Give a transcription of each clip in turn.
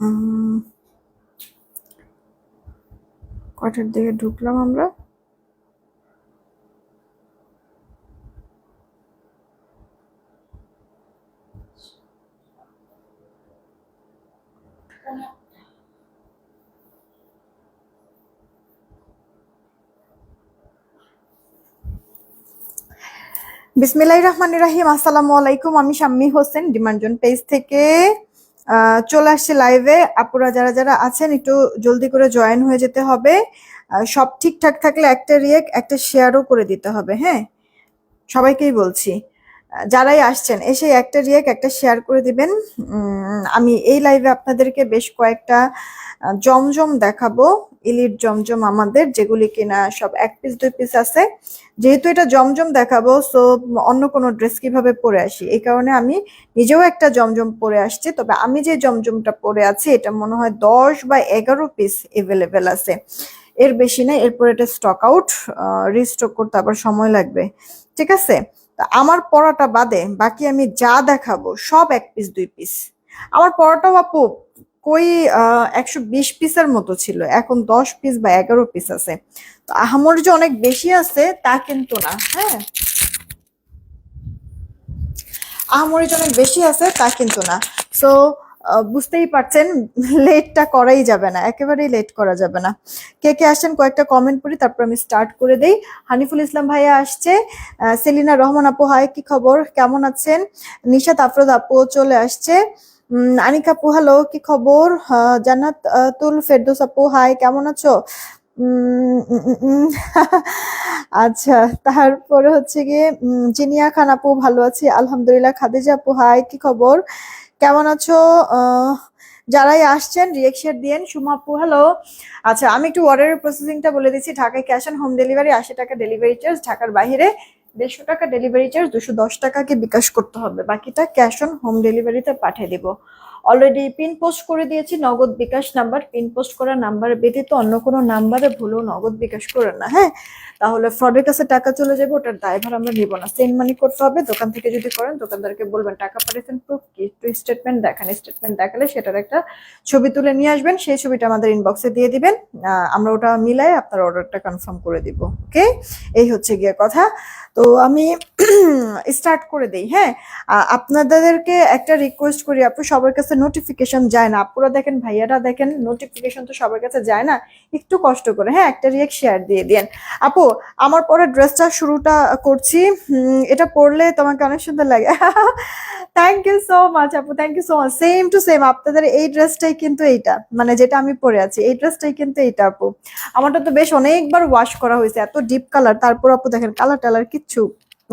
উম, কয়টার দিকে ঢুকলাম আমরা? বিসমিল্লাহ রহমান রাহিম। আসসালামু আলাইকুম আমি শাম্মি হোসেন ডিমান্ডজন পেজ থেকে চলে আসছে লাইভে আপুরা যারা যারা আছেন, একটু জলদি করে জয়েন হয়ে যেতে হবে। সব ঠিকঠাক থাকলে একটা রিয়েক্ট একটা শেয়ারও করে দিতে হবে হ্যাঁ? সবাইকেই বলছি। যারাই আসছেন, এসে একটা রিয়েক্ট একটা শেয়ার করে দিবেন। আমি এই লাইভে আপনাদেরকে বেশ কয়েকটা জমজম দেখাবো ইলিট জমজম আমাদের, যেগুলি কিনা সব এক পিস দুই পিস আছে। যেহেতু এটা জমজম দেখাবো সো অন্য কোনো ড্রেস কীভাবে পরে আসি? এই কারণে আমি নিজেও একটা জমজম পরে আসছি, তবে আমি যে জমজমটা পরে আছি, এটা মনে হয় দশ বা এগারো পিস এভেলেবেল আছে। এর বেশি না, এরপর এটা স্টক আউট রিস্টক করতে আবার সময় লাগবে। ঠিক আছে? তা আমার পড়াটা বাদে বাকি আমি যা দেখাবো সব এক পিস দুই পিস আমার পড়াটাও আপু কই একশো বিশ পিসের মতো ছিল, এখন দশ পিস বা এগারো পিস আছে। তো আহামর যে অনেক বেশি আছে, তা কিন্তু না হ্যাঁ? আহামরি যে অনেক বেশি আছে, তা কিন্তু না। সো বুঝতেই পারছেন লেটটা করাই যাবে না, একেবারেই লেট করা যাবে না। কে কে আসছেন কয়েকটা কমেন্ট করি তারপর আমি স্টার্ট করে দেই। হানিফুল ইসলাম ভাইয়া আসছে সেলিনা রহমান আপু হাই কি খবর? কেমন আছেন? নিশাত আফরোজ আপু চলে আসছে। আনিকা আপু হ্যালো কি খবর? জান্নাত তুল ফেরদৌস আপু হাই কেমন আছো? আচ্ছা তারপরে হচ্ছে গিয়ে জিনিয়া খান আপু, ভালো আছি, আলহামদুলিল্লাহ। খাদিজা আপু হাই কি খবর? কেমন আছো? যারাই আসছেন রিয়েকশন দিয়েন। সুমা আপু হ্যালো আচ্ছা আমি একটু অর্ডারের প্রসেসিংটা বলে দিচ্ছি। ঢাকায় ক্যাশ অন হোম ডেলিভারি আশি টাকা ডেলিভারি চার্জ ঢাকার বাইরে দেড়শো টাকা ডেলিভারি চার্জ দুশো দশ টাকাকে বিকাশ করতে হবে। বাকিটা ক্যাশ অন হোম ডেলিভারিতে পাঠিয়ে দিব। অলরেডি পিন পোস্ট করে দিয়েছি, Nagad bKash number pin post করা নাম্বার ব্যতীত অন্য কোনো নাম্বারে ভুলেও নগদ বিকাশ করেন না হ্যাঁ? তাহলে ফ্রডের কাছে টাকা চলে যাবে, ওটার দায়ভার আমরা নিব না। সেন্ড মানি করতে হবে, দোকান থেকে যদি করেন, দোকানদারকে বলবেন, টাকা পাঠিয়েছেন প্রুফ কি স্টেটমেন্ট দেখান স্টেটমেন্ট দেখালে সেটার একটা ছবি তুলে নিয়ে আসবেন, সেই ছবিটা আমাদের ইনবক্সে দিয়ে দিবেন। আমরা ওটা মিলাই আপনার অর্ডারটা কনফার্ম করে দিব ওকে এই হচ্ছে গিয়ে কথা। তো আমি স্টার্ট করে দেই হ্যাঁ? আপনাদেরকে একটা রিকোয়েস্ট করি, আপু, সবার কাছে নোটিফিকেশন যায় না। আপুরা দেখেন, ভাইয়ারা দেখেন নোটিফিকেশন তো সবার কাছে যায় না। একটু কষ্ট করে হ্যাঁ একটা রিয়েক্ট শেয়ার দিয়ে দিন। আপু, আমার পরে ড্রেসটা শুরুটা করছি। এটা পরলে তোমাকে অনেক সুন্দর লাগে। থ্যাংক ইউ সো মাচ আপু thank you so much same to same আপনাদের এই ড্রেসটাই কিন্তু এইটা মানে যেটা আমি পরে আছি, এই ড্রেসটাই কিন্তু এইটা, আপু। আমারটা তো বেশ অনেকবার ওয়াশ করা হয়েছে, এত ডিপ কালার তারপর আপু দেখেন কালার টালার কিচ্ছু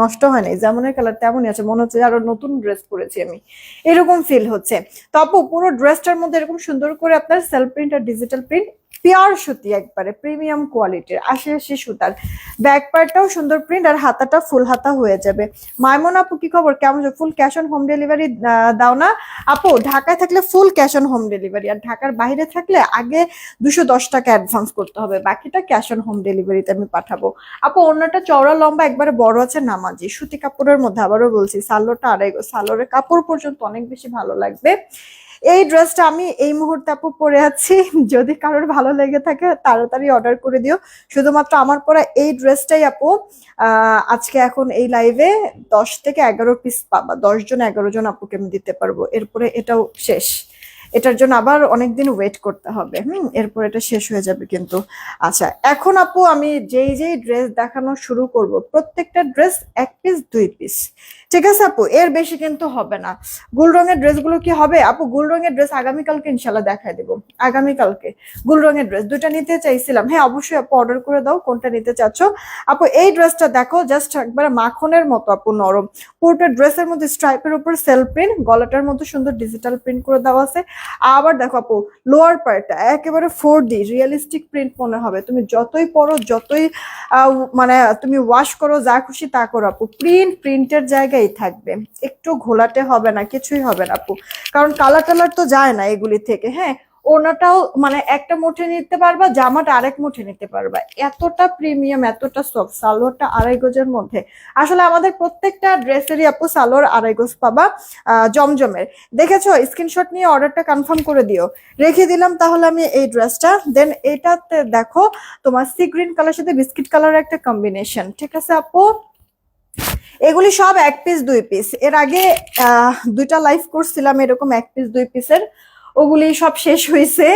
নষ্ট হয় নাই, যেমনের কালার তেমনই আছে, মনে হচ্ছে আরও নতুন ড্রেস পরেছি আমি। এরকম ফিল হচ্ছে। তো আপু, পুরো ড্রেসটার মধ্যে এরকম সুন্দর করে আপনার সেলফ প্রিন্ট আর ডিজিটাল প্রিন্ট পিওর সুতি একবারে, প্রিমিয়াম কোয়ালিটির আশি আশি সুতার। ব্যাক পার্টটাও সুন্দর প্রিন্ট আর হাতাটা ফুল হাতা হয়ে যাবে। মাইমন আপু, কি খবর? কেমন full cash on home delivery দাও না? আপু, ঢাকায় থাকলে full cash on home delivery আর ঢাকার বাইরে থাকলে আগে দুশো দশ টাকা অ্যাডভান্স করতে হবে। বাকিটা ক্যাশ অন হোম ডেলিভারিতে আমি পাঠাবো। আপু, অন্যটা চওড়া লম্বা, একবারে বড় আছে নামাজি। সুতি কাপড়ের মধ্যে আবারও বলছি, সালোটা আড়াই গো সালোয়ারের কাপড় পর্যন্ত অনেক বেশি ভালো লাগবে। এই ড্রেসটা আমি এই মুহূর্তে আপু পরে আছি। যদি কারোর ভালো লেগে থাকে, তাড়াতাড়ি অর্ডার করে দিও। শুধুমাত্র আমার পরা এই ড্রেসটাই আপু আজকে এখন এই লাইভে দশ থেকে এগারো পিস পাবা। দশ জন, এগারো জন আপুকে আমি দিতে পারব। এরপরে এটাও শেষ। এটার জন্য আবার অনেকদিন ওয়েট করতে হবে। হুম, এরপর এটা শেষ হয়ে যাবে কিন্তু। আচ্ছা এখন আপু আমি যেই যেই ড্রেস দেখানো শুরু করব, প্রত্যেকটা ড্রেস এক পিস দুই পিস ঠিক আছে আপু, এর বেশি কিন্তু হবে না। গুল রঙের ড্রেসগুলো কি হবে? আপু, গুল রঙের ড্রেস আগামীকালকে ইনশাল্লাহ দেখাই দেবো, আগামীকালকে। গুল রঙের ড্রেস, দুইটা নিতে চাইছিলাম। হ্যাঁ অবশ্যই আপু অর্ডার করে দাও, কোনটা নিতে চাচ্ছ। আপু, এই ড্রেসটা দেখো জাস্ট একবারে মাখনের মতো আপু, নরম। পুরোটা ড্রেসের মধ্যে স্ট্রাইপের উপর সেল প্রিন্ট গলাটার মধ্যে সুন্দর ডিজিটাল প্রিন্ট করে দেওয়া আছে। আবার দেখো আপু লোয়ার পার্টটা একেবারে ফোর ডি রিয়েলিস্টিক প্রিন্ট মনে হবে। তুমি যতই পরো, যতই মানে তুমি ওয়াশ করো, যা খুশি তা করো আপু। প্রিন্ট প্রিন্টের জায়গায় থাকবে। একটু ঘোলাটে হবে না, কিছুই হবে না আপু। কারণ কালার টালার তো যায় না এগুলি থেকে হ্যাঁ? ওনাটাও মানে একটা মুঠে নিতে পারবা, জামাটা আরেক মুঠে নিতে পারবা। এতটা প্রিমিয়াম এতটা সফট সালোয়ারটা আড়াই গজের মধ্যে। আসলে আমাদের প্রত্যেকটা ড্রেসেরই আপু সালোয়ার আড়াই গজ পাবা জমজমের। দেখেছ? স্ক্রিনশট নিয়ে অর্ডারটা কনফার্ম করে দিও। রেখে দিলাম, তাহলে আমি এই ড্রেসটা দেন এটাতে দেখো, তোমার সি গ্রিন কালার সাথে বিস্কিট কালারের একটা কম্বিনেশন ঠিক আছে আপু? এগুলি সব এক পিস দুই পিস এর আগে দুইটা লাইভ করছিলাম এরকম এক পিস দুই পিসের ওগুলি সব শেষ হয়েছে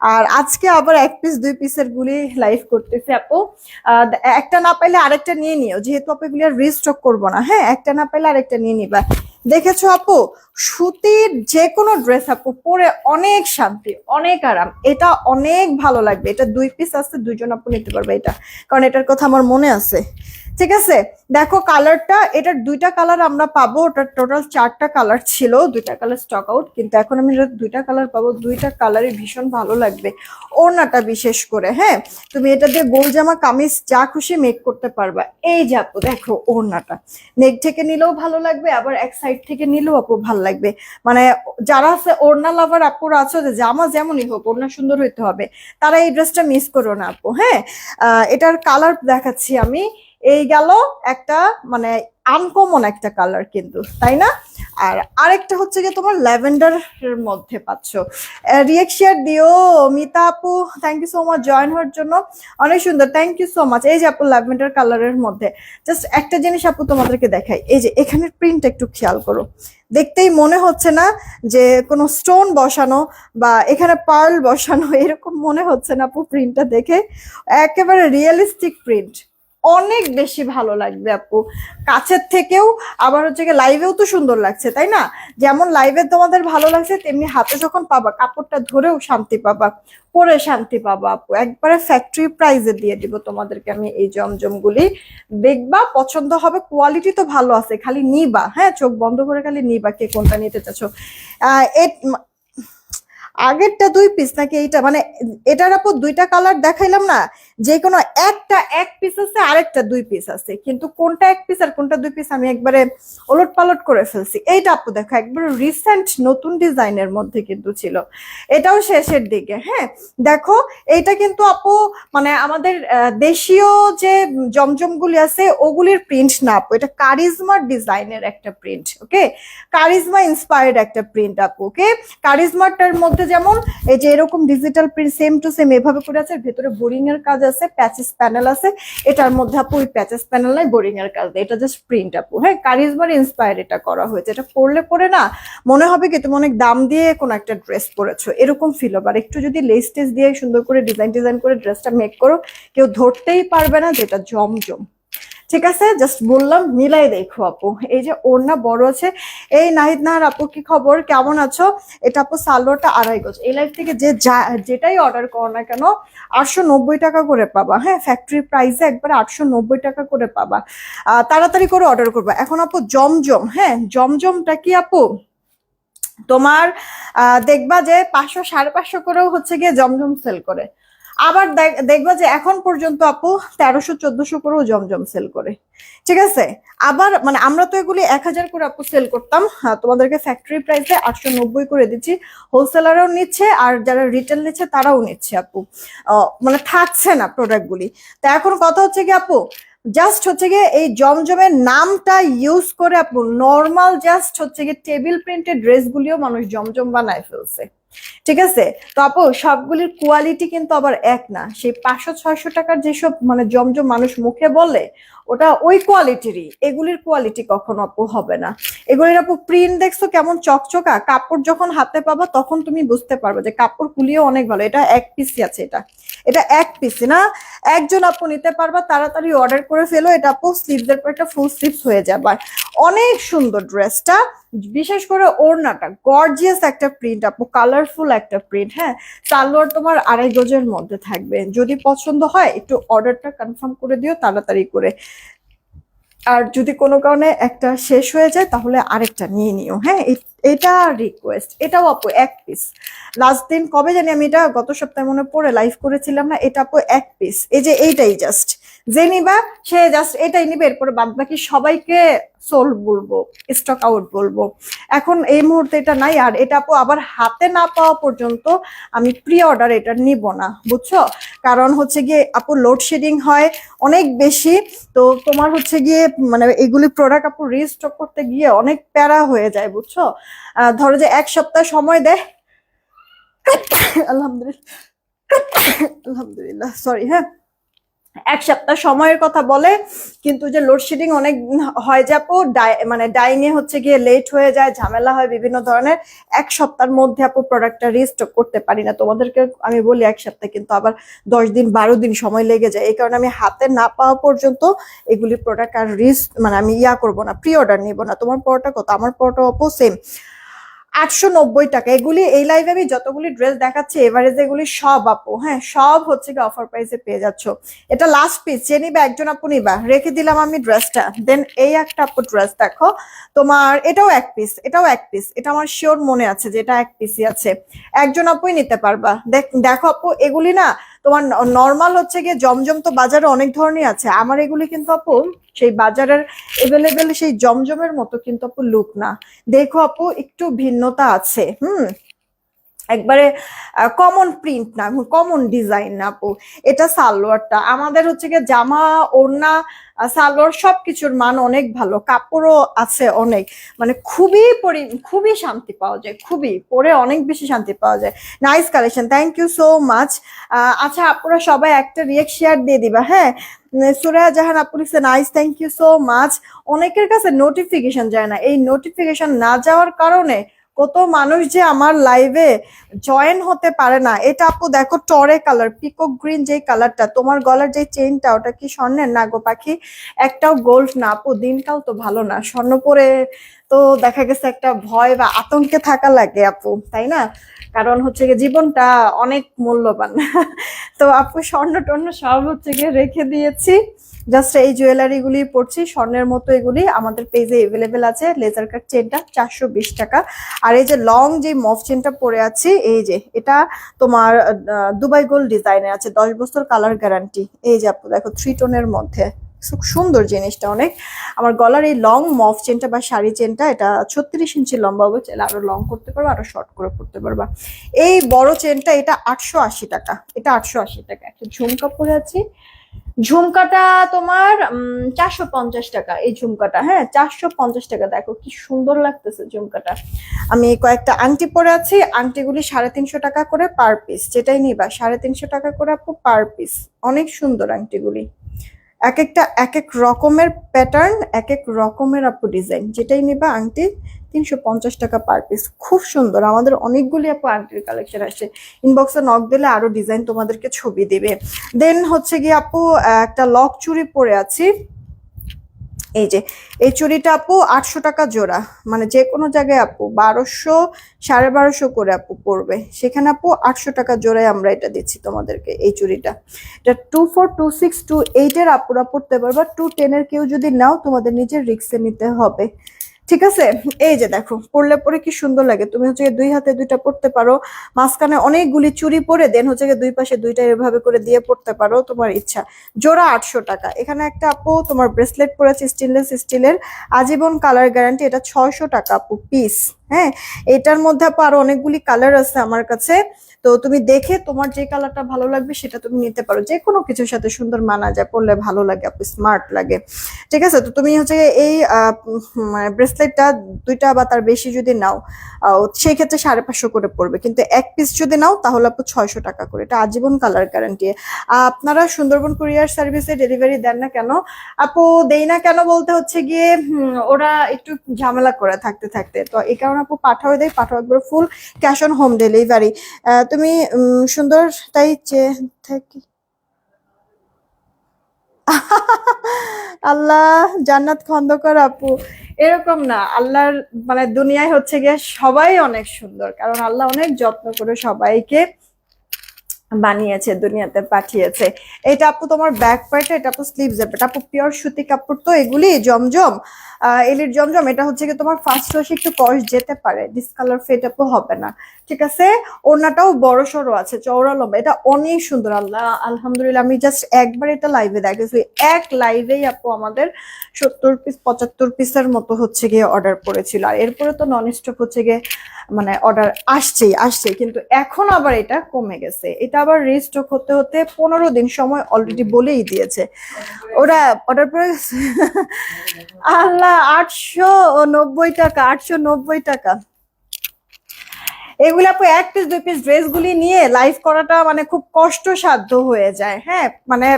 আর আজকে আবার এক পিস দুই পিসের গুলি লাইভ করতেছি আপু। একটা না পাইলে আরেকটা নিয়ে নিও, যেহেতু আপু এগুলি আর রিস্টক করব না হ্যাঁ? একটা না পাইলে আরেকটা নিয়ে নিবা। দেখেছ আপু, সুতির যে কোনো ড্রেস আপু পরে অনেক শান্তি, অনেক আরাম। এটা অনেক ভালো লাগবে। এটা দুই পিস আছে, দুইজন আপু নিতে পারবে এটা। কারণ এটার কথা আমার মনে আছে। ঠিক আছে? দেখো কালারটা এটার দুইটা কালার আমরা পাবো। ওটার টোটাল চারটা কালার ছিল, দুইটা কালার স্টক আউট কিন্তু এখন আমি দুইটা কালার পাবো, দুইটা কালারই ভীষণ ভালো লাগবে। ওড়নাটা বিশেষ করে হ্যাঁ? তুমি এটা দিয়ে গোল জামা, কামিজ, যা খুশি মেক করতে পারবা। এই যে আপু, দেখো ওড়নাটা। নেক থেকে নিলেও ভালো লাগবে, আবার এক সাইড থেকে নিলেও আপু ভালো লাগবে। মানে যারা আছে ওড়না লাভার আপুরা আছে যে জামা যেমনই হোক, ওড়না সুন্দর হইতে হবে। তারা এই ড্রেসটা মিস করো না আপু হ্যাঁ? এটার কালার দেখাচ্ছি আমি। এই গেল একটা মানে আনকমন একটা কালার কিন্তু, তাই না? আর আরেকটা হচ্ছে যে তোমার ল্যাভেন্ডার এর মধ্যে পাচ্ছ। রিয়েকশিয়ার দিও, মিতা আপু thank you so much join হওয়ার জন্য। অনেক সুন্দর থ্যাংক ইউ সো মাচ এই যে আপু ল্যাভেন্ডার কালারের মধ্যে জাস্ট একটা জিনিস আপু তোমাদেরকে দেখাই। এই যে এখানের প্রিন্ট একটু খেয়াল করো। দেখতেই মনে হচ্ছে না যে কোনো স্টোন বসানো বা এখানে পার্ল বসানো, এরকম মনে হচ্ছে না আপু প্রিন্টটা দেখে। একেবারে রিয়েলিস্টিক প্রিন্ট অনেক বেশি ভালো লাগবে আপু। কাছের থেকেও, আবার হচ্ছে গিয়ে লাইভেও তো সুন্দর লাগছে, তাই না? যেমন লাইভে তোমাদের ভালো লাগছে, তেমনি হাতে যখন পাবা, কাপড়টা ধরেও শান্তি পাবা, পরে শান্তি পাবা আপু। একবারে ফ্যাক্টরি প্রাইজে দিয়ে দিব তোমাদেরকে আমি এই জমজমগুলি। দেখবা, পছন্দ হবে কোয়ালিটি তো ভালো আছে, খালি নিবা হ্যাঁ? চোখ বন্ধ করে খালি নিবা, কে কোনটা নিতে চাচ্ছ। আগেরটা দুই পিস নাকি এইটা? মানে এটার আপু দুইটা কালার দেখাইলাম না, যে কোনো একটা এক পিস আছে, আরেকটা দুই পিস আছে। কিন্তু কোনটা এক পিস আর কোনটা দুই পিস আমি একবারে ওলট পালট করে ফেলছি। এইটা আপু দেখো, একবারে রিসেন্ট নতুন ডিজাইনের মধ্যে কিন্তু ছিল। এটাও শেষের দিকে হ্যাঁ? দেখো, এইটা কিন্তু আপু মানে আমাদের দেশীয় যে জমজমগুলি আছে, ওগুলির প্রিন্ট না আপু। এটা কারিজমার ডিজাইনের একটা প্রিন্ট ওকে কারিজমা ইন্সপায়ার্ড একটা প্রিন্ট আপু ওকে কারিজমাটার মধ্যে যেমন, এই যে এরকম digital print same to same এভাবে করে আছে ভেতরে বোরিং এর কাজ আছে প্যাচেস প্যানেল আছে, এটার মধ্যে আপু ওই প্যাচেস প্যানেল নাই বোরিং এর কাজ। এটা জাস্ট প্রিন্ট আপু হ্যাঁ কারিজমার ইন্সপায়ার এটা করা হয়েছে, এটা পরলে পরে না, মনে হবে কি তুমি অনেক দাম দিয়ে কোনো একটা ড্রেস পরেছো, এরকম ফিল হবে, আর একটু যদি লেস টেস দিয়ে সুন্দর করে ডিজাইন ডিজাইন করে ড্রেসটা মেক করো, কেউ ধরতেই পারবে না যেটা জমজম ঠিক আছে? জাস্ট বললাম, মিলাই দেখো আপু। এই যে ওড়না বড় আছে। এই নাহিদ নাহার আপু, কি খবর? কেমন আছো? এটা আপু সালোয়ারটা আড়াই গজ। এই লাইফ থেকে যে যেটাই অর্ডার করো না কেন, আটশো নব্বই টাকা করে পাবা। হ্যাঁ ফ্যাক্টরি প্রাইসে একবার আটশো নব্বই টাকা করে পাবা। তাড়াতাড়ি করে অর্ডার করবা। এখন আপু জমজম হ্যাঁ জমজমটা কি আপু? তোমার দেখবা যে পাঁচশো, সাড়ে পাঁচশো করেও হচ্ছে গিয়ে জমজম সেল করে। আবার দেখ- দেখবা যে এখন পর্যন্ত আপু তেরোশো চোদ্দশো করেও জমজম সেল করে। ঠিক আছে? আবার মানে আমরা তো এগুলি এক হাজার করে আপু সেল করতাম। হ্যাঁ, তোমাদেরকে ফ্যাক্টরি প্রাইসে আটশো নব্বই করে দিচ্ছি। হোলসেলারও নিচ্ছে আর যারা রিটেল নিচ্ছে তারাও নিচ্ছে আপু। মানে থাকছে না প্রোডাক্টগুলি তা এখন কথা হচ্ছে কি আপু? জাস্ট হচ্ছে গিয়ে এই জমজমের নামটা ইউজ করে আপু নর্মাল জাস্ট হচ্ছে গিয়ে টেবিল প্রিন্টেড ড্রেসগুলিও মানুষ জমজম বানায় ফেলছে। ঠিক আছে? তো আপু, সবগুলির কোয়ালিটি কিন্তু আবার এক না। সেই পাঁচশো, ছয়শো টাকার যেসব মানে জমজম মানুষ মুখে বলে, ওটা ওই কোয়ালিটিরই এগুলির কোয়ালিটি কখনো আপু হবে না। এগুলির আপু প্রিন্ট দেখছ কেমন চকচকা? কাপড় যখন হাতে পাবা তখন তুমি বুঝতে পারবে যে কাপড় কুলিয়ে অনেক ভালো। এটা এক পিসি আছে এটা। এটা এক পিসি না? একজন আপু নিতে পারবা, তাড়াতাড়ি অর্ডার করে ফেলো, এটা আপু স্লিভসের পর একটা ফুল স্লিভস হয়ে যাবে। অনেক সুন্দর ড্রেসটা বিশেষ করে ওড়নাটা গর্জিয়াস একটা প্রিন্ট আপু কালারফুল একটা প্রিন্ট হ্যাঁ? সালোয়ার তোমার আড়াই গজের মধ্যে থাকবে। যদি পছন্দ হয়, একটু অর্ডারটা কনফার্ম করে দিও, তাড়াতাড়ি করে। আর যদি কোনো কারণে একটা শেষ হয়ে যায়, তাহলে আরেকটা নিয়ে নিও হ্যাঁ? এটা রিকোয়েস্ট এটাও আপু এক পিস লাস্ট দিন কবে জানি আমি এটা গত সপ্তাহে মনে পড়ে লাইভ করেছিলাম না, এটা আপু এক পিস এই যে এইটাই জাস্ট যে নিবা, সে জাস্ট এটাই নিবে, এরপরে বাদ বাকি সবাইকে সোল বলব স্টক আউট বলব। এখন এই মুহূর্তে এটা নাই, আর এটা আপু আবার হাতে না পাওয়া পর্যন্ত আমি প্রি অর্ডার এটা নিব না, বুঝছ? কারণ হচ্ছে গিয়ে আপু লোডশেডিং হয় অনেক বেশি, তো তোমার হচ্ছে গিয়ে মানে এগুলি প্রোডাক্ট আপু রিস্টক করতে গিয়ে অনেক প্যারা হয়ে যায়, বুঝছ? ধরো যে এক সপ্তাহ সময় দেয়। আলহামদুলিল্লাহ। আলহামদুলিল্লাহ সরি হ্যাঁ। এক সপ্তাহ সময়ের কথা বলে, কিন্তু যে লোডশেডিং অনেক হয় যে আপু, ডাই- মানে ডাইনে হচ্ছে গিয়ে লেট হয়ে যায়, ঝামেলা হয় বিভিন্ন ধরনের, এক সপ্তাহের মধ্যে আপু প্রোডাক্টটা রিস্টক করতে পারি না। তোমাদেরকে আমি বলি এক সপ্তাহ কিন্তু আবার দশ দিন, বারো দিন সময় লেগে যায়। এই কারণে আমি হাতে না পাওয়া পর্যন্ত এগুলি প্রোডাক্ট আর রিস্ক মানে আমি ইয়া করব না প্রি অর্ডার নিব না। তোমার পরোটা কত? আমার পরোটা আপু সেম আটশো নব্বই টাকা। এগুলি এই লাইভে আমি যতগুলি ড্রেস দেখাচ্ছি এভারেজ এগুলি সব আপু হ্যাঁ সব হচ্ছে কি অফার প্রাইসে পেয়ে যাচ্ছ। এটা লাস্ট পিস যে নিবা, একজন আপু নিবা। রেখে দিলাম আমি ড্রেসটা দেন এই একটা আপু ড্রেস দেখো। তোমার এটাও এক পিস এটাও এক পিস এটা আমার শিওর মনে আছে যে এটা এক পিসই আছে। একজন আপুই নিতে পারবা। দেখ- দেখো আপু, এগুলি না তোমার নর্মাল হচ্ছে গিয়ে জমজম তো বাজারে অনেক ধরনের আছে। আমার এগুলি কিন্তু আপু, সেই বাজারের এভেলেবেল সেই জমজমের মতো কিন্তু আপু লুক না। দেখো আপু, একটু ভিন্নতা আছে, হুম? একবারে কমন প্রিন্ট না কমন ডিজাইন না আপু। এটা সালোয়ারটা। আমাদের হচ্ছে গিয়ে জামা, ওড়না সালোয়ার সবকিছুর মান অনেক ভালো। কাপড়ও আছে অনেক। মানে খুবই পরি, খুবই শান্তি পাওয়া যায়। খুবই। পরে অনেক বেশি শান্তি পাওয়া যায়। Nice collection thank you so much আচ্ছা আপনারা সবাই একটা রিয়েক্ট শেয়ার দিয়ে দিবা হ্যাঁ? সুরায়া জাহান আপু লিখছে nice thank you so much অনেকের কাছে নোটিফিকেশন যায় না। এই নোটিফিকেশন না যাওয়ার কারণে কত মানুষ যে আমার লাইভে জয়েন হতে পারে না। এটা আপু দেখো টরে কালার পিকক গ্রিন যে কালারটা তোমার গলার যে চেইনটা ওটা কি স্বর্ণের না গো পাখি? একটাও গোল্ড না আপু, দিনকাল তো ভালো না। স্বর্ণ পরে তো দেখা গেছে একটা ভয় বা আতঙ্কে থাকা লাগে আপু, তাই না? কারণ হচ্ছে গিয়ে জীবনটা অনেক মূল্যবান। তো আপু, স্বর্ণ টর্ণ সব হচ্ছে গিয়ে রেখে দিয়েছি। জাস্ট এই জুয়েলারি গুলি পড়ছি স্বর্ণের মতো এগুলি আমাদের পেজে এভেলেবেল আছে লেজার কাট চেনটা চারশো বিশ টাকা। আর এই যে লং যে মফ চেনটা পরে আছি, এই যে এটা তোমার দুবাই গোল্ড ডিজাইনের আছে, দশ বছর কালার গ্যারান্টি এই যে আপু, দেখো থ্রি টোনের মধ্যে। সুন্দর জিনিসটা অনেক। আমার গলার এই লং মফ চেনটা বা শাড়ি চেনটা এটা ছত্রিশ ইঞ্চি লম্বা হবে, চাইলে আরও লং করতে পারবা আরও শর্ট করে পড়তে পারবা। এই বড় চেনটা এটা আটশো আশি টাকা, এটা আটশো আশি টাকা। একটা ঝুমকা পরে আছি। ঝুমকাটা তোমার চারশো পঞ্চাশ টাকা এই ঝুমকাটা। হ্যাঁ চারশো পঞ্চাশ টাকা। দেখো কি সুন্দর লাগতেছে ঝুমকাটা। আমি কয়েকটা আংটি পরে আছি। আংটিগুলি সাড়ে তিনশো টাকা করে পার পিস যেটাই নিবা, সাড়ে তিনশো টাকা করে আপু পার পিস অনেক সুন্দর আংটিগুলি। এক একটা এক এক রকমের প্যাটার্ন এক এক রকমের আপু ডিজাইন যেটাই নিবা আংটি, তিনশো পঞ্চাশ টাকা পার পিস খুব সুন্দর। আমাদের অনেকগুলি আপু আংটির কালেকশন আসে। ইনবক্সে নক দিলে আরও ডিজাইন তোমাদেরকে ছবি দেবে। দেন হচ্ছে গিয়ে আপু, একটা লক চুরি পরে আছি। এই যে, এই চুড়িটা আপু আটশো টাকা জোড়া। মানে যে কোনো জায়গায় আপু, বারোশো, সাড়ে বারোশো করে আপু পড়বে। সেখানে আপু আটশো টাকা জোড়ায় আমরা এটা দিচ্ছি তোমাদেরকে, এই চুড়িটা। এটা two four two six two এইটের আপুরা পড়তে পারবা টু টেনের কেউ যদি নাও তোমাদের নিজের রিক্সে নিতে হবে। ঠিক আছে? এই যে দেখো, পড়লে পরে কি সুন্দর লাগে। তুমি হচ্ছে দুই হাতে দুইটা পড়তে পারো, মাঝখানে অনেকগুলি চুরি পরে দেন হচ্ছে দুই পাশে দুইটা এভাবে করে দিয়ে পড়তে পারো তোমার ইচ্ছা। জোড়া আটশো টাকা। এখানে একটা আপু তোমার ব্রেসলেট পরেছে স্টেনলেস স্টিলের আজীবন কালার গ্যারান্টি এটা ছয়শো টাকা আপু পিস হ্যাঁ এটার মধ্যে আপু আরও অনেকগুলি কালার আছে আমার কাছে। তো তুমি দেখে তোমার যে কালারটা ভালো লাগবে সেটা তুমি নিতে পারো। যে কোনো কিছুর সাথে সুন্দর মানা যায়, পরলে ভালো লাগে, আপু স্মার্ট লাগে। ঠিক আছে? তো তুমি হচ্ছে এই ব্রেসলেটটা দুইটা বা তার বেশি যদি নাও সেই ক্ষেত্রে সাড়ে পাঁচশো করে পড়বে। কিন্তু এক পিস যদি নাও, তাহলে আপু ছয়শো টাকা করে। এটা আজীবন কালার গ্যারান্টি আপনারা সুন্দরবন কুরিয়ার সার্ভিসে ডেলিভারি দেন না কেন? আপু, দেই না কেন বলতে হচ্ছে গিয়ে ওরা একটু ঝামেলা করে থাকতে থাকতে। তো এই কারণে আপু, পাঠাও দেয় পাঠাও একবার full cash on home delivery তুমি সুন্দর, তাই থাকি। আল্লাহ, জান্নাত খন্দকার আপু। এরকম না, আল্লাহর মানে দুনিয়ায় হচ্ছে গিয়ে সবাই অনেক সুন্দর, কারণ আল্লাহ অনেক যত্ন করে সবাইকে বানিয়েছে, দুনিয়াতে পাঠিয়েছে। এটা আপু তোমার ব্যাক পার্টে এটা আপু স্লিভ এটা আপু পিওর সুতি কাপড় তো, এগুলি জমজম। এলির জমজম, এটা হচ্ছে কি তোমার ফার্স্ট ওয়াশে একটু কস যেতে পারে ডিসকালার ফেট আপু হবে না। ঠিক আছে? ওড়নাটাও বড় সড়ো আছে চওড়া লম্বা এটা অনেক সুন্দর, আল্লাহ, আলহামদুলিল্লাহ। আমি জাস্ট একবার এটা লাইভে দেখেছি এক লাইভেই আপু আমাদের সত্তর পিস পঁচাত্তর পিসের মতো হচ্ছে গিয়ে অর্ডার করেছিল। আর এরপরে তো নন স্টপ হচ্ছে গিয়ে মানে অর্ডার আসছেই আসছে কিন্তু এখন আবার এটা কমে গেছে। এটা আবার রিস্টক হতে হতে পনেরো দিন সময় অলরেডি বলেই দিয়েছে। ওরা অর্ডার করে আল্লাহ, আটশো নব্বই টাকা, আটশো নব্বই টাকা। এগুলো আপু এক পিস দুই পিস ড্রেসগুলি নিয়ে লাইভ করাটা মানে খুব কষ্টসাধ্য হয়ে যায় হ্যাঁ? মানে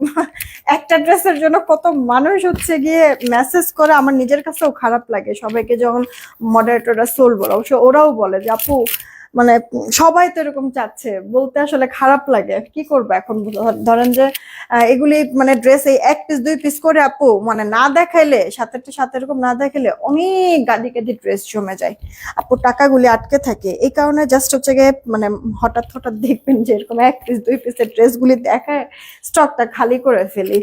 একটা ড্রেসের জন্য কত মানুষ হচ্ছে গিয়ে মেসেজ করে, আমার নিজের কাছেও খারাপ লাগে। সবাইকে যখন মডারেটররা সোল বলে, অবশ্য ওরাও বলে যে, আপু মানে সবাই তো এরকম চাচ্ছে, বলতে আসলে খারাপ লাগে। কি করব এখন? ধরেন যে এগুলি মানে ড্রেস এই এক পিস দুই পিস করে আপু মানে না দেখাইলে, সাথে সাথে এরকম না দেখাইলে অনেক গাদি গাদি ড্রেস জমে যায়। আপু, টাকাগুলি আটকে থাকে। এই কারণে জাস্ট হচ্ছে গিয়ে মানে হঠাৎ হঠাৎ দেখবেন যে এরকম এক পিস দুই পিসের ড্রেসগুলি দেখায় স্টকটা খালি করে ফেলি।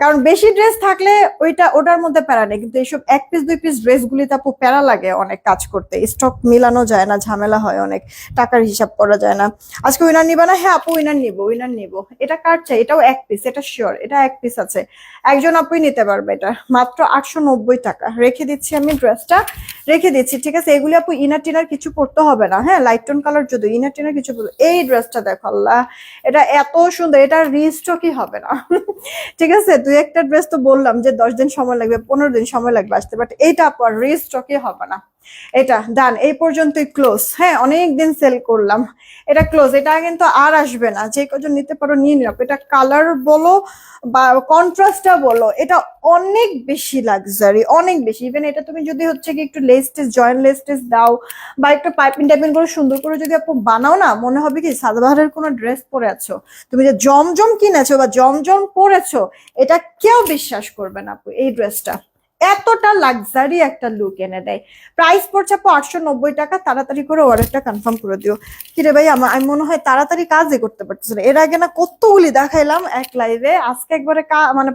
কারণ বেশি ড্রেস থাকলে ওইটা ওটার মধ্যে প্যারা নেই। কিন্তু এইসব এক পিস দুই পিস ড্রেসগুলিতে আপু প্যারা লাগে অনেক কাজ করতে। স্টক মিলানো যায় না, ঝামেলা হয় অনেক। টাকার হিসাব করা যায় না। আজকে উইনার নিবা না? হ্যাঁ আপু উইনার নিব উইনার নিব। এটা কার চাই? এটাও এক পিস এটা শিওর এটা এক পিস আছে। একজন আপুই নিতে পারবে এটা। মাত্র আটশো নব্বই টাকা। রেখে দিচ্ছি আমি ড্রেসটা রেখে দিচ্ছি, ঠিক আছে? এগুলি আপু ইনার টিনার কিছু পড়তে হবে না। হ্যাঁ লাইট টোন কালার যদি ইনার টিনার কিছু পড়তে- এই ড্রেসটা দেখো আল্লাহ। এটা এত সুন্দর, এটা রিস্টকই হবে না। ঠিক আছে? দুই একটা ড্রেস তো বললাম যে দশ দিন সময় লাগবে, পনেরো দিন সময় লাগবে আসতে বাট এইটা আপু আর রিস্টকই হবে না। এটা, ডান, এই পর্যন্তই ক্লোজ হ্যাঁ অনেক দিন সেল করলাম। এটা ক্লোজ এটা কিন্তু আর আসবে না। যে কজন নিতে পারো, নিয়ে নিও এটা কালার বলো বা কন্ট্রাস্টটা বলো, এটা অনেক বেশি লাক্সারি অনেক বেশি। ইভেন এটা তুমি যদি হচ্ছে কি একটু লেস্টেস জয়েন্ট লেস্টেস দাও বা একটু পাইপিং টাইপিং করে সুন্দর করে যদি আপু বানাও না, মনে হবে কি সাদাবাহারের কোনো ড্রেস পরে আছো। তুমি যে জমজম কিনেছো বা জমজম পরেছো, এটা কেউ বিশ্বাস করবে না আপু এই ড্রেসটা এতটা লাক্সারি একটা লুক এনে দেয়। প্রাইস পড়ছে আপু আটশো নব্বই টাকা, তাড়াতাড়ি করে অর্ডারটা কনফার্ম করে দিও। কিরে ভাই আমার আমি মনে হয় তাড়াতাড়ি কাজই করতে পারতেছি না। এর আগে না কতগুলি দেখাইলাম এক লাইভে আজকে একবারে কা- মানে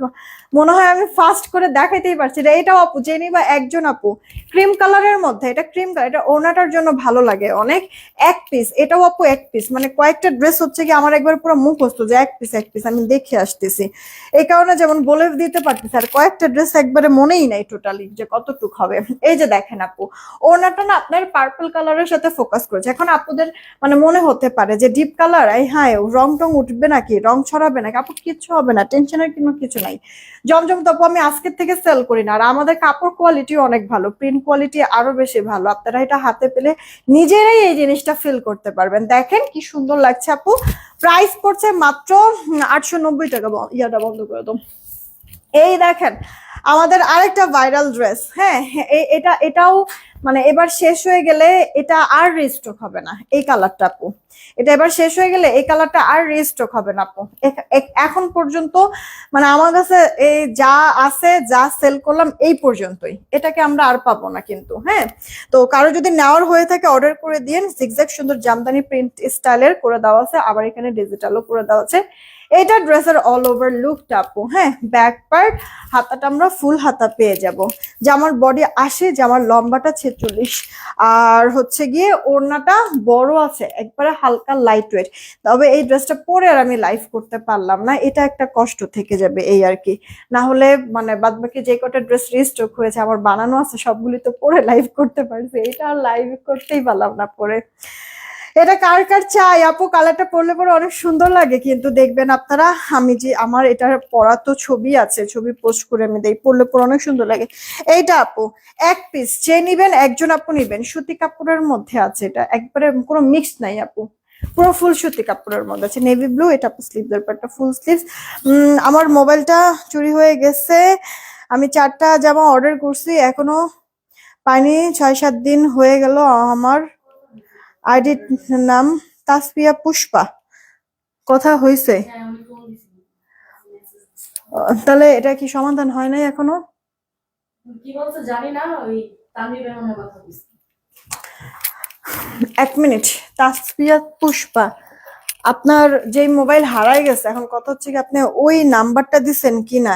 মনে হয় আমি ফাস্ট করে দেখাইতেই পারছি না। এটাও আপু জেনি বা একজন আপু ক্রিম কালারের মধ্যে, এটা ক্রিম কালার এটা ওনাটার জন্য ভালো লাগে অনেক। এক পিস এটাও আপু এক পিস মানে কয়েকটা ড্রেস হচ্ছে কি, আমার একবার পুরো মুখস্থ যে এক পিস এক পিস আমি দেখে আসতেছি। এই কারণে যেমন বলে দিতে পারতেছি, আর কয়েকটা ড্রেস একবারে মনেই নাই। টোটালি যে কতটুক হবে। এই যে দেখেন আপু ওনাটা না আপনার পার্পল কালারের সাথে ফোকাস করেছে। এখন আপুদের মানে মনে হতে পারে যে ডিপ কালার এই হ্যাঁ রং টং উঠবে নাকি? রং ছড়াবে নাকি? আপু, কিচ্ছু হবে না টেনশনের কোনো কিছু নাই। জমজম তপু আমি আজকের থেকে সেল করি না। আর আমাদের কাপড় কোয়ালিটি অনেক ভালো প্রিন্ট কোয়ালিটি আরও বেশি ভালো। আপনারা এটা হাতে পেলে নিজেরাই এই জিনিসটা ফিল করতে পারবেন। দেখেন কি সুন্দর লাগছে আপু। প্রাইস পড়ছে মাত্র আটশো নব্বই টাকা ইয়াটা বন্ধ করে দাও। এই দেখেন, আমাদের আরেকটা ভাইরাল ড্রেস হ্যাঁ এ- এটা, এটাও মানে এবার শেষ হয়ে গেলে এটা আর রিস্টক হবে না, এই কালারটা আপু। এটা এবার শেষ হয়ে গেলে এই কালারটা আর রিস্টক হবে না আপু। এখ- এখ- এখন পর্যন্ত মানে আমার কাছে এই যা আছে, যা সেল করলাম এই পর্যন্তই। এটাকে আমরা আর পাবো না কিন্তু হ্যাঁ। তো কারও যদি নেওয়ার হয়ে থাকে অর্ডার করে দিন জিগজ্যাগ সুন্দর জামদানি প্রিন্ট স্টাইলের করে দেওয়া আছে, আবার এখানে ডিজিটালও করে দেওয়া আছে। এটা ড্রেসের অল ওভার লুকটা আপু হ্যাঁ? ব্যাক পার্ট হাতাটা আমরা ফুল হাতা পেয়ে যাব। জামার বডি আসে জামার লম্বাটা ছেচল্লিশ। আর হচ্ছে গিয়ে ওড়নাটা বড় আছে, একবারে হালকা লাইট ওয়েট তবে এই ড্রেসটা পরে আর আমি লাইভ করতে পারলাম না, এটা একটা কষ্ট থেকে যাবে এই আর কি। না হলে মানে বাদ বাকি যে কটা ড্রেস রিস্টক হয়েছে, আমার বানানো আছে, সবগুলি তো পরে লাইভ করতে পারছি। এটা আর লাইভ করতেই পারলাম না পরে। এটা কার কার চাই? আপু কালারটা পরলে পরে অনেক সুন্দর লাগে, কিন্তু দেখবেন আপনারা, আমি যে আমার এটার পরা তো ছবি আছে, ছবি পোস্ট করে আমি দেই, পরলে পরে অনেক সুন্দর লাগে। এইটা আপু, এক পিস যে নিবেন, একজন আপু নিবেন, সুতি কাপড়ের মধ্যে আছে এটা, একবারে কোনো মিক্স নাই আপু। পুরো ফুল সুতি কাপড়ের মধ্যে আছে নেভি ব্লু এটা আপু স্লিভ একটা ফুল স্লিভ আমার মোবাইলটা চুরি হয়ে গেছে, আমি চারটা জামা অর্ডার করছি, এখনও পাইনি, ছয় সাত দিন হয়ে গেল আমার। আইডির নাম তাসপিয়া পুষ্পা। কথা হয়েছে তাহলে এটা কি সমাধান হয় নাই এখনও? কি বলছো জানি না ওই কথা এক মিনিট তাসপিয়া পুষ্পা। আপনার যেই মোবাইল হারাই গেছে এখন কথা হচ্ছে কি আপনি ওই নাম্বারটা দিছেন কিনা?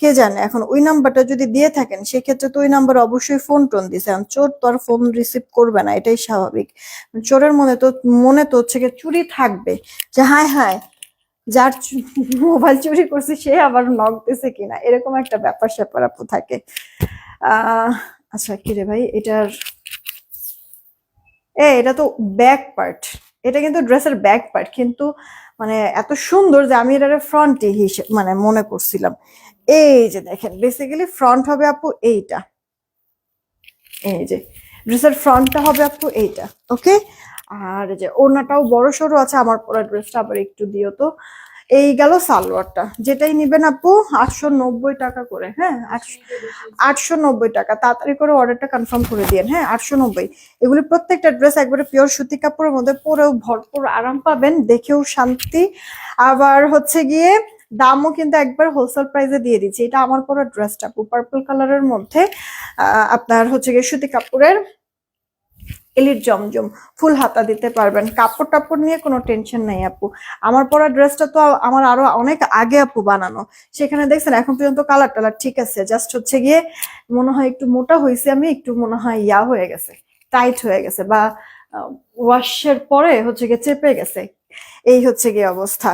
কে জানে, এখন ওই নাম্বারটা যদি দিয়ে থাকেন, সেক্ষেত্রে তো ওই নাম্বার অবশ্যই ফোন টোন এখন চোর তো আর ফোন রিসিভ করবে না, এটাই স্বাভাবিক। চোরের মনে তো মনে তো হচ্ছে চুরি থাকবে। যে হায় হায়, যার মোবাইল চুরি করছে, সে আবার নক দিছে কিনা? এরকম একটা ব্যাপার স্যাপার আপু থাকে। আহ আচ্ছা কি রে ভাই, এটার, এ, এটা তো ব্যাক পার্ট এটা কিন্তু ড্রেসের ব্যাক পার্ট কিন্তু মানে এত সুন্দর যে আমি এটার ফ্রন্টে হিসেবে মানে মনে করছিলাম। এই যে দেখেন বেসিক্যালি ফ্রন্ট হবে আপু এইটা। এই যে ড্রেসের ফ্রন্টটা হবে আপু এইটা ওকে আর যে ওড়নাটাও বড় সড়ো আছে, আমার পরা ড্রেসটা আবার একটু দিও তো। এই গেল সালোয়ারটা, যেটাই নিবেন আপু আটশো নব্বই টাকা করে হ্যাঁ? আটশো নব্বই টাকা, তাড়াতাড়ি করে অর্ডারটা কনফার্ম করে দিন হ্যাঁ? আটশো নব্বই। এগুলি প্রত্যেকটা ড্রেস একবারে পিওর সুতি কাপড়ের মধ্যে পরেও ভরপুর আরাম পাবেন, দেখেও শান্তি। আবার হচ্ছে গিয়ে দামও কিন্তু একবার হোলসেল প্রাইসে দিয়ে দিচ্ছি। এটা আমার পরা ড্রেসটা পার্পল কালারের মধ্যে আপনার হচ্ছে গিয়ে সুতি কাপড়ের এলিট জমজম, ফুল হাতা দিতে পারবেন। কাপড় টাপড় নিয়ে কোনো টেনশন নেই আপু। আমার পরা ড্রেসটা তো আমার আরও অনেক আগে আপু বানানো। সেখানে দেখছেন, এখন পর্যন্ত কালার টালার ঠিক আছে। জাস্ট হচ্ছে গিয়ে মনে হয় একটু মোটা হয়েছে আমি, একটু মনে হয় ইয়া হয়ে গেছে টাইট হয়ে গেছে বা ওয়াশের পরে হচ্ছে গিয়ে চেপে গেছে। এই হচ্ছে গিয়ে অবস্থা।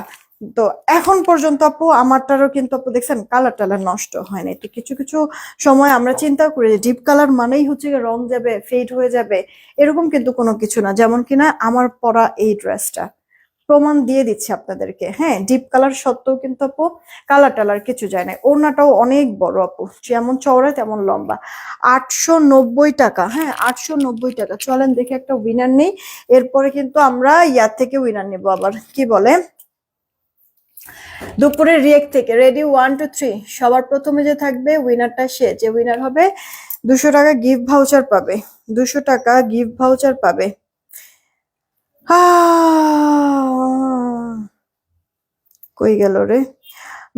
তো এখন পর্যন্ত আপু, আমারটারও কিন্তু আপু দেখছেন কালার টালার নষ্ট হয়নি তো কিছু কিছু সময় আমরা চিন্তা করি যে ডিপ কালার মানেই হচ্ছে রং যাবে ফেড হয়ে যাবে, এরকম কিন্তু কোনো কিছু না। যেমন কিনা আমার পরা এই ড্রেসটা প্রমাণ দিয়ে দিচ্ছি আপনাদেরকে। হ্যাঁ ডিপ কালার সত্ত্বেও কিন্তু আপু কালার টালার কিছু যায় না ওড়নাটাও অনেক বড় আপু। যেমন চওড়া, তেমন লম্বা। আটশো নব্বই টাকা হ্যাঁ আটশো নব্বই টাকা। চলেন দেখে একটা উইনার নেই। এরপরে কিন্তু আমরা ইয়ার থেকে উইনার নেব আবার। কি বলে? দুপুরে রিয়েক্ট থেকে, রেডি ওয়ান টু থ্রি সবার প্রথমে যে থাকবে উইনারটা সে। যে উইনার হবে, দুশো টাকা গিফট ভাউচার পাবে। দুশো টাকা গিফট ভাউচার পাবে। কই গেল রে?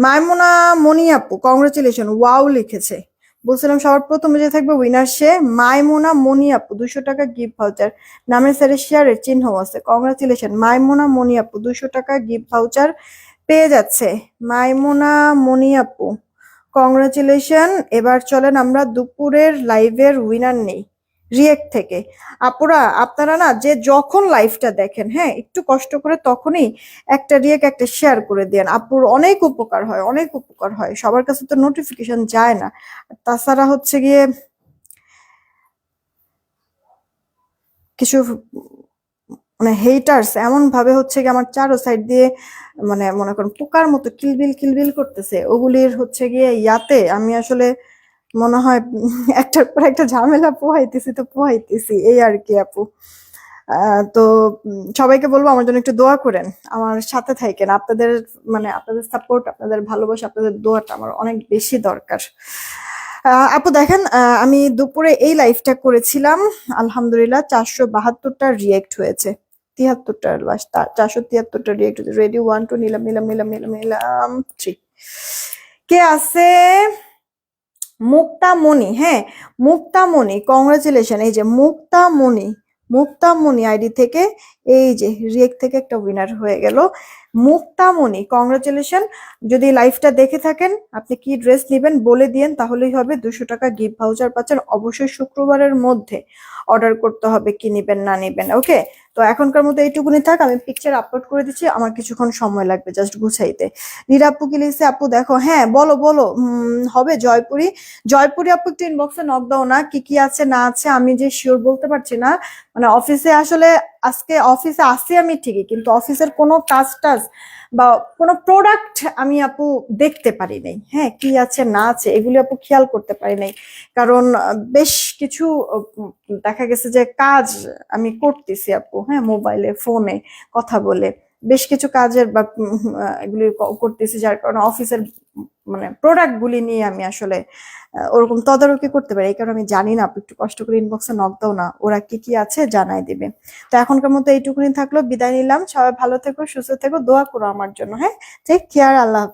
মাইমুনা মনি আপু কংগ্রেচুলেশন ওয়াও লিখেছে। বলছিলাম সবার প্রথমে যে থাকবে উইনার সে, মাইমুনা মনি আপু দুশো টাকা গিফট ভাউচার নামের স্যারে শেয়ারের চিহ্ন আছে। কংগ্রেচুলেশন মাইমুনা মনি আপু দুশো টাকা গিফট ভাউচার পেয়ে যাচ্ছে। মাইমুনা মনি আপু কংগ্রেচুলেশন, এবার চলেন আমরা দুপুরের লাইভের উইনার নেই, রিয়েক্ট থেকে। আপুরা, আপনারা না যে যখন লাইভটা দেখেন হ্যাঁ একটু কষ্ট করে তখনই একটা রিয়েক্ট, একটা শেয়ার করে দেন। আপুর অনেক উপকার হয়, অনেক উপকার হয়। সবার কাছে তো নোটিফিকেশন যায় না। তাছাড়া হচ্ছে গিয়ে কিছু মানে হেটার্স এমন ভাবে হচ্ছে কি আমার চারো সাইড দিয়ে মানে মনে করেন পোকার মতো কিলবিল কিলবিল করতেছে। ওগুলির হচ্ছে গিয়ে ইয়াতে আমি আসলে মনে হয় একটার পর একটা ঝামেলা পোহাইতেছি তো পোহাইতেছি, এই আর কি আপু। তো সবাইকে বলব আমার জন্য একটু দোয়া করেন, আমার সাথে থাকেন। আপনাদের মানে আপনাদের সাপোর্ট আপনাদের ভালোবাসা, আপনাদের দোয়াটা আমার অনেক বেশি দরকার। আপু দেখেন আমি দুপুরে এই লাইভটা করেছিলাম। আলহামদুলিল্লাহ, চারশো বাহাত্তরটা রিয়েক্ট হয়েছে। তিয়াত্তরটা চারশো তিয়াত্তরটা হয়েছে রেডি ওয়ান টু নিলাম নিলাম নিলাম নিলাম নিলাম থ্রি কে আছে? মুক্তামণি হ্যাঁ মুক্তামণি কংগ্রাচুলেশন এই যে মুক্তামণি মুক্তামণি আইডি থেকে, এই যে রিয়েক্ট থেকে একটা উইনার হয়ে গেল। মুক্তামণি কংগ্রাচুলেশন যদি লাইভটা দেখে থাকেন, আপনি কি ড্রেস নেবেন বলে দিয়েন, তাহলেই হবে, দুশো টাকা গিফট ভাউচার পাচ্ছেন, অবশ্যই শুক্রবারের মধ্যে। অর্ডার করতে হবে, কি নেবেন, না নেবেন ওকে তো এখনকার মতো এইটুকুনি থাক, আমি পিকচার আপলোড করে দিচ্ছি, আমার কিছুক্ষণ সময় লাগবে জাস্ট গুছাইতে। নীরা আপু কি লিখছে? আপু দেখো হ্যাঁ বলো বলো হবে জয়পুরি। জয়পুরি আপু একটু ইনবক্সে নক দাও না, কি কি আছে, না আছে, আমি যে শিওর বলতে পারছি না মানে অফিসে আসলে আজকে অফিসে আসি আমি ঠিকই, কিন্তু অফিসের কোনো কাজ টাজ বা কোনো প্রোডাক্ট আমি আপু দেখতে পারি নাই। হ্যাঁ কি আছে, না আছে, এগুলি আপু খেয়াল করতে পারি নাই। কারণ বেশ কিছু দেখা গেছে যে কাজ আমি করতেছি আপু হ্যাঁ মোবাইলে, ফোনে কথা বলে। বেশ কিছু কাজের বা এগুলি করতেছি, যার কারণে অফিসের মানে প্রোডাক্ট গুলি নিয়ে আমি আসলে ওরকম তদারকি করতে পারি। এই কারণে আমি জানি না একটু কষ্ট করে ইনবক্সে নক দাও না, ওরা কি কি আছে জানাই দিবে। তো এখনকার মতো এইটুকুনি থাকল, বিদায় নিলাম। সবাই ভালো থেকো, সুস্থ থেকো, দোয়া করো আমার জন্য হ্যাঁ? ঠিক কেয়ার আল্লাহ।